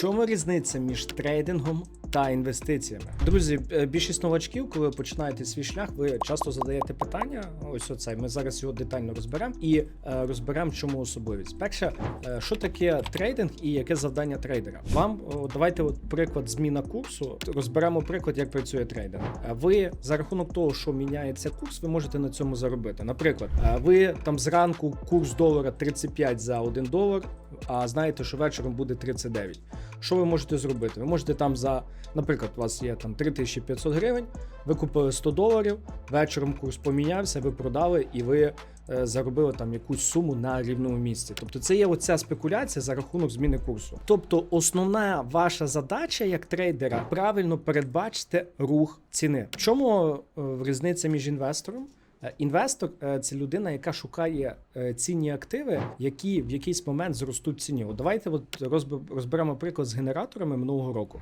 чому різниця між трейдингом та інвестиціями? Друзі, е, більшість новачків, коли ви починаєте свій шлях, ви часто задаєте питання. Ось оцей. Ми зараз його детально розберемо і е, розберемо, чому особливість. Перше, е, що таке трейдинг і яке завдання трейдера? Вам давайте от приклад зміна курсу. Розберемо приклад, як працює трейдинг. Ви за рахунок того, що міняється курс, ви можете на цьому заробити. Наприклад, ви там зранку курс долара 35 за 1 долар, а знаєте, що вечором буде 39. Що ви можете зробити? Ви можете там за, наприклад, у вас є там 3500 гривень, ви купили 100 доларів, вечором курс помінявся, ви продали і ви е, заробили там якусь суму на рівному місці. Тобто це є оця спекуляція за рахунок зміни курсу. Тобто, основна ваша задача як трейдера правильно передбачити рух ціни. В чому е, різниця між інвестором? Е, Інвестор е, це людина, яка шукає е, цінні активи, які в якийсь момент зростуть ціні. От давайте от розберемо приклад з генераторами минулого року.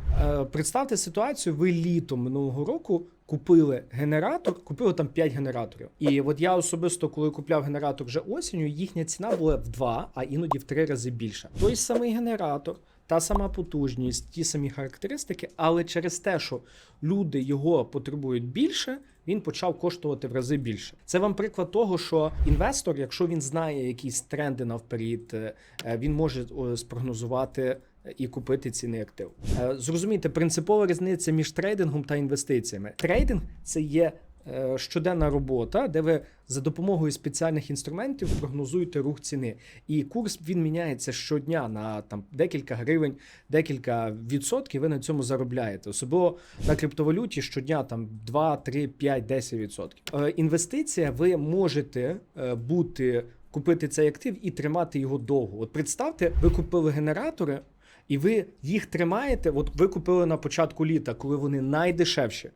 Представте ситуацію, ви літом минулого року. Купили генератор, купили там 5 генераторів. І от я особисто, коли купляв генератор вже осінню, їхня ціна була в 2, а іноді в 3 рази більша. Той самий генератор, та сама потужність, ті самі характеристики, але через те, що люди його потребують більше, він почав коштувати в рази більше. Це вам приклад того, що інвестор, якщо він знає якісь тренди навперед, е, е, він може спрогнозувати. І купити цінний актив. Е, Зрозумійте, принципова різниця між трейдингом та інвестиціями. Трейдинг це є щоденна робота, де ви за допомогою спеціальних інструментів прогнозуєте рух ціни. І курс він міняється щодня на там декілька гривень, декілька відсотків. Ви на цьому заробляєте. Особливо на криптовалюті щодня там 2, 3, 5, 10 відсотків. Е, Інвестиція, ви можете е, бути. Купити цей актив і тримати його довго. От представте, ви купили генератори, і ви їх тримаєте. От ви купили на початку літа, коли вони найдешевші.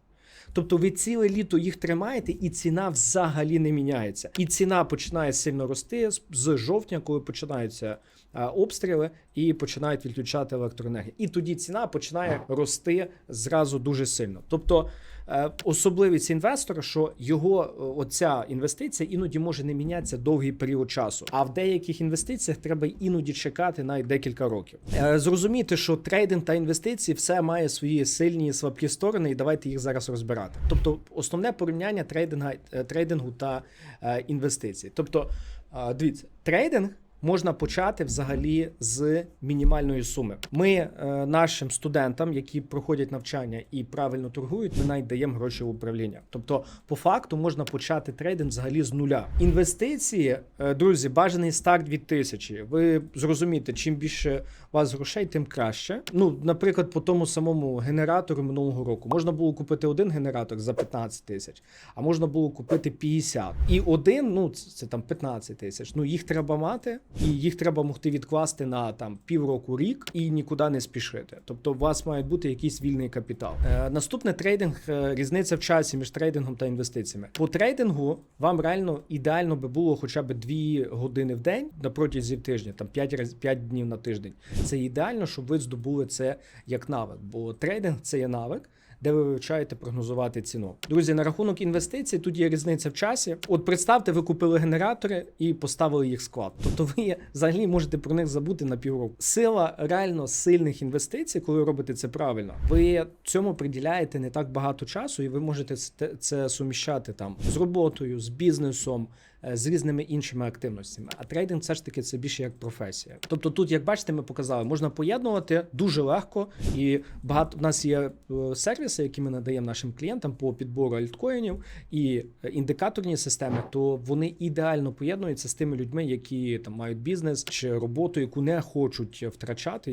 Тобто ви ціле літо їх тримаєте, і ціна взагалі не міняється. І ціна починає сильно рости з- жовтня, коли починаються обстріли і починають відключати електроенергію. І тоді ціна починає рости зразу дуже сильно. Тобто е, особливість інвестора, що його е, оця інвестиція іноді може не мінятися довгий період часу. А в деяких інвестиціях треба іноді чекати навіть декілька років. Е, Зрозуміти, що трейдинг та інвестиції все має свої сильні і слабкі сторони, і давайте їх зараз розбирати. Тобто, основне порівняння трейдинга е, трейдингу та е, інвестицій. Тобто, е, дивіться, трейдинг. Можна почати взагалі з мінімальної суми. Ми е, нашим студентам, які проходять навчання і правильно торгують, ми навіть даємо гроші в управління. Тобто, по факту можна почати трейдинг взагалі з нуля. Інвестиції, е, друзі, бажаний старт від тисячі. Ви зрозумієте, чим більше у вас грошей, тим краще. Ну, наприклад, по тому самому генератору минулого року можна було купити один генератор за 15 тисяч, а можна було купити 50. І один, ну це, там 15 тисяч. Ну їх треба мати, і їх треба могти відкласти на там півроку рік і нікуди не спішити. Тобто, у вас має бути якийсь вільний капітал. Е, наступне трейдинг, е, різниця в часі між трейдингом та інвестиціями. По трейдингу вам реально ідеально би було хоча б 2 години в день на протязі тижня, там 5 раз 5 днів на тиждень. Це ідеально, щоб ви здобули це як навик. Бо трейдинг це є навик. Де ви вивчаєте прогнозувати ціну, друзі? На рахунок інвестицій тут є різниця в часі. От представте, ви купили генератори і поставили їх склад. Тобто, ви взагалі можете про них забути на півроку. Сила реально сильних інвестицій, коли робите це правильно, ви цьому приділяєте не так багато часу, і ви можете це суміщати там з роботою, з бізнесом. Е, З різними іншими активностями, а трейдинг все ж таки це більше як професія. Тобто, тут, як бачите, ми показали, можна поєднувати дуже легко, і багато в нас є е, сервіси, які ми надаємо нашим клієнтам по підбору альткоїнів і е, індикаторні системи, то вони ідеально поєднуються з тими людьми, які там мають бізнес чи роботу, яку не хочуть втрачати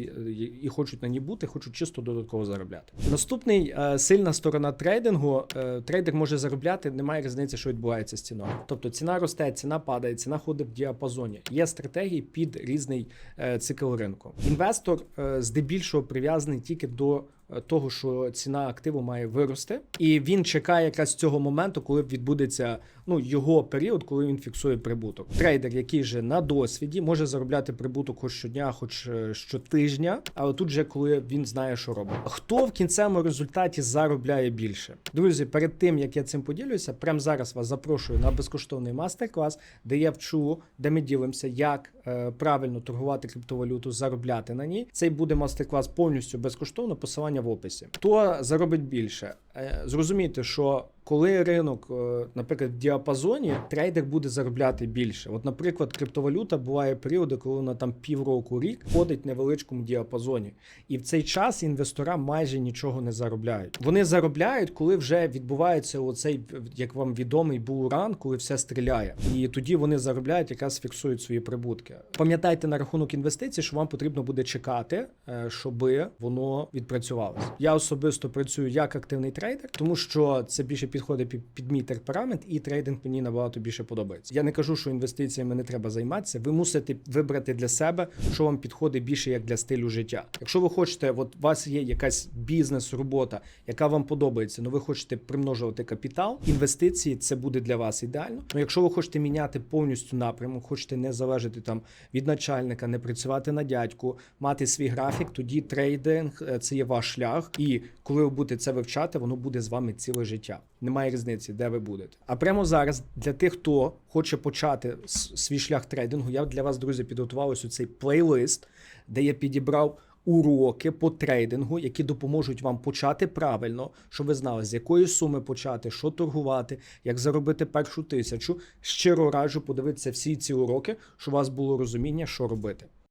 і хочуть на ній бути, хочуть чисто додатково заробляти. Наступний сильна сторона трейдингу. Трейдер може заробляти, немає різниці, що відбувається з ціною. Тобто ціна росте, ціна падає, ціна ходить в діапазоні. Є стратегії під різний е, цикл ринку. Інвестор е, здебільшого прив'язаний тільки до того, що ціна активу має вирости, і він чекає якраз цього моменту, коли відбудеться ну його період, коли він фіксує прибуток. Трейдер, який же на досвіді, може заробляти прибуток хоч щодня, хоч е, щотижня, але тут же коли він знає, що робить. Хто в кінцевому результаті заробляє більше? Друзі, перед тим як я цим поділюся, прямо зараз вас запрошую на безкоштовний мастер-клас, де я вчу, де ми ділимося, як е, правильно торгувати криптовалюту, заробляти на ній. Цей буде мастер-клас повністю безкоштовно, посилання в описі. Хто заробить більше? Е, зрозумійте, що коли ринок, е, наприклад, в діапазоні, трейдер буде заробляти більше. От, наприклад, криптовалюта буває періоди, коли вона там півроку рік ходить в невеличкому діапазоні, і в цей час інвестора майже нічого не заробляють. Вони заробляють, коли вже відбувається оцей, як вам відомий, булран, коли все стріляє, і тоді вони заробляють, якраз фіксують свої прибутки. Пам'ятайте на рахунок інвестицій, що вам потрібно буде чекати, е, щоби воно відпрацювалося. Я особисто працюю як активний трейдер, тому що це більше підходить під, під мій темперамент, і трейдинг мені набагато більше подобається. Я не кажу, що інвестиціями не треба займатися. Ви мусите вибрати для себе, що вам підходить більше як для стилю життя. Якщо ви хочете, от у вас є якась бізнес-робота, яка вам подобається, але ви хочете примножувати капітал, інвестиції це буде для вас ідеально. Ну, якщо ви хочете міняти повністю напрямок, хочете не залежати там від начальника, не працювати на дядьку, мати свій графік, тоді трейдинг е, це є ваш шлях. І коли ви будете це вивчати, воно буде з вами ціле життя. Немає різниці, де ви будете. А прямо зараз для тих, хто хоче почати свій шлях трейдингу, я для вас, друзі, підготував ось цей плейлист, де я підібрав. Уроки по трейдингу, які допоможуть вам почати правильно, щоб ви знали, з якої суми почати, що торгувати, як заробити першу тисячу. Щиро раджу подивитися всі ці уроки, щоб у вас було розуміння, що робити.